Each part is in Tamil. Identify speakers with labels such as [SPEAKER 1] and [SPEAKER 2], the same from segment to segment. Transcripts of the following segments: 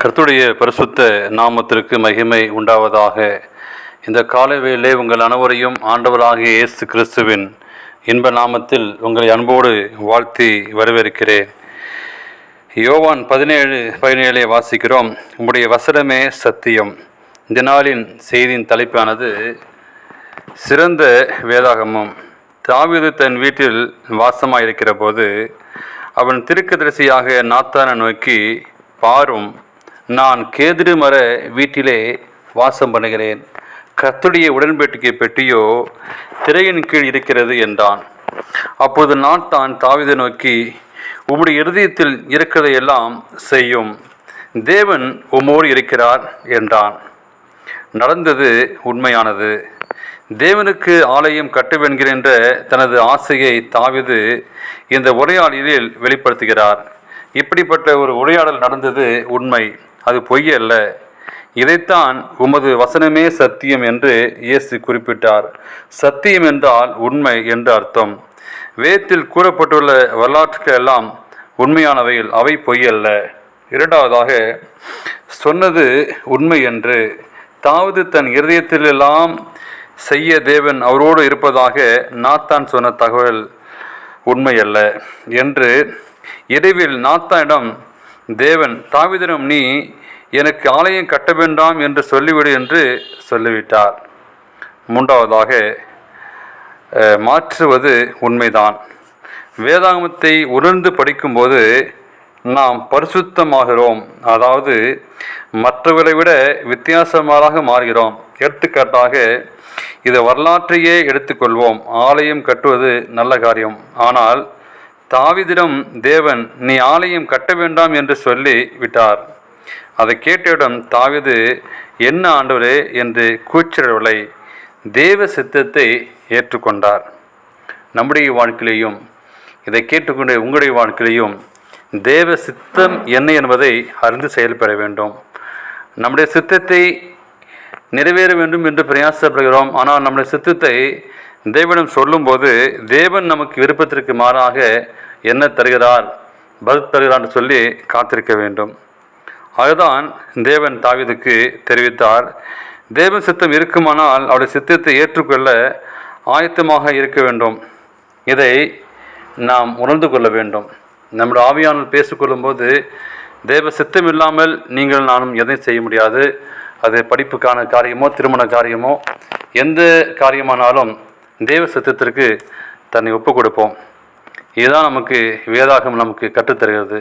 [SPEAKER 1] கருத்துடைய பரிசுத்த நாமத்திற்கு மகிமை உண்டாவதாக. இந்த காலவேளை உங்கள் அனைவரையும் ஆண்டவராகிய இயேசு கிறிஸ்துவின் இன்ப நாமத்தில் உங்களை அன்போடு வாழ்த்தி வரவேற்கிறேன். யோவான் பதினேழு பதினேழை வாசிக்கிறோம். உங்களுடைய வசனமே சத்தியம். இந்த நாளின் செய்தியின் தலைப்பானது சிறந்த வேதாகமம். தாவிது தன் வீட்டில் வாசமாயிருக்கிற போது அவன் திருக்கதரிசியாக நாத்தான நோக்கி பாரும் நான் கேதுரு மர வீட்டிலே வாசம் பண்ணுகிறேன். கத்துடைய உடன்படிக்கை பெட்டியோ திரையின் கீழ் இருக்கிறது என்றான். அப்போது நான் தான் தாவிதை நோக்கி உம்முடைய இருதயத்தில் இருக்கிறதையெல்லாம் செய்யும். தேவன் உம்மோடு இருக்கிறார் என்றான். நடந்தது உண்மையானது. தேவனுக்கு ஆலயம் கட்டுவென்கிற தனது ஆசையை தாவிது இந்த உரையாடலில் வெளிப்படுத்துகிறார். இப்படிப்பட்ட ஒரு உரையாடல் நடந்தது உண்மை. அது பொய் அல்ல. இதைத்தான் உமது வசனமே சத்தியம் என்று இயேசு குறிப்பிட்டார். சத்தியம் என்றால் உண்மை என்று அர்த்தம். வேத்தில் கூறப்பட்டுள்ள வரலாற்றுகள் எல்லாம் உண்மையானவையில் அவை பொய் அல்ல. இரண்டாவதாக சொன்னது உண்மை என்று. தாவது தன் இருதயத்திலெல்லாம் செய்ய தேவன் அவரோடு இருப்பதாக நாத்தான் சொன்ன தகவல் உண்மையல்ல என்று. இரவில் நாத்தானிடம் தேவன் தாவிதனும் நீ எனக்கு ஆலயம் கட்ட வேண்டாம் என்று சொல்லிவிடு என்று சொல்லிவிட்டார். மூன்றாவதாக மாற்றுவது உண்மைதான். வேதாகமத்தை உணர்ந்து படிக்கும்போது நாம் பரிசுத்தமாகிறோம். அதாவது மற்றவர்களை விட வித்தியாசமாக மாறுகிறோம். எடுத்துக்காட்டாக இது வரலாற்றையே எடுத்துக்கொள்வோம். ஆலயம் கட்டுவது நல்ல காரியம். ஆனால் தாவிதிடம் தேவன் நீ ஆலயம் கட்ட வேண்டாம் என்று சொல்லி விட்டார் அதை கேட்டவுடன் தாவிது என்ன ஆண்டவரே? என்று கூச்சிடவில்லை தேவ சித்தத்தை ஏற்றுக்கொண்டார். நம்முடைய வாழ்க்கையிலையும் இதை கேட்டுக்கொண்ட உங்களுடைய வாழ்க்கையிலையும் தேவ சித்தம் என்ன என்பதை அறிந்து செயல்பட வேண்டும். நம்முடைய சித்தத்தை நிறைவேற வேண்டும் என்று பிரயாசப்படுகிறோம். ஆனால் நம்முடைய சித்தத்தை தேவனிடம் சொல்லும்போது தேவன் நமக்கு விருப்பத்திற்கு மாறாக என்ன தருகிறார்? பதில் தருகிறார் என்று சொல்லி காத்திருக்க வேண்டும். அதுதான் தேவன் தாவீதுக்கு தெரிவித்தார். தேவன் சித்தம் இருக்குமானால் அவருடைய சித்தத்தை ஏற்றுக்கொள்ள ஆயத்தமாக இருக்க வேண்டும். இதை நாம் உணர்ந்து கொள்ள வேண்டும். நம்முடைய ஆவியானல் பேசிக்கொள்ளும்போது தேவ சித்தம் இல்லாமல் நீங்கள் நானும் எதையும் செய்ய முடியாது. அது படிப்புக்கான காரியமோ திருமண காரியமோ எந்த காரியமானாலும் தேவ சித்தத்திற்கு தன்னை ஒப்பு கொடுப்போம் இதுதான் நமக்கு வேதாகம் நமக்கு கற்றுத்தருகிறது.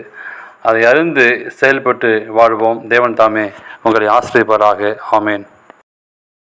[SPEAKER 1] அதை அறிந்து செயல்பட்டு வாழ்வோம். தேவன் தாமே உங்களை ஆசிரியப்பராக. ஆமேன்.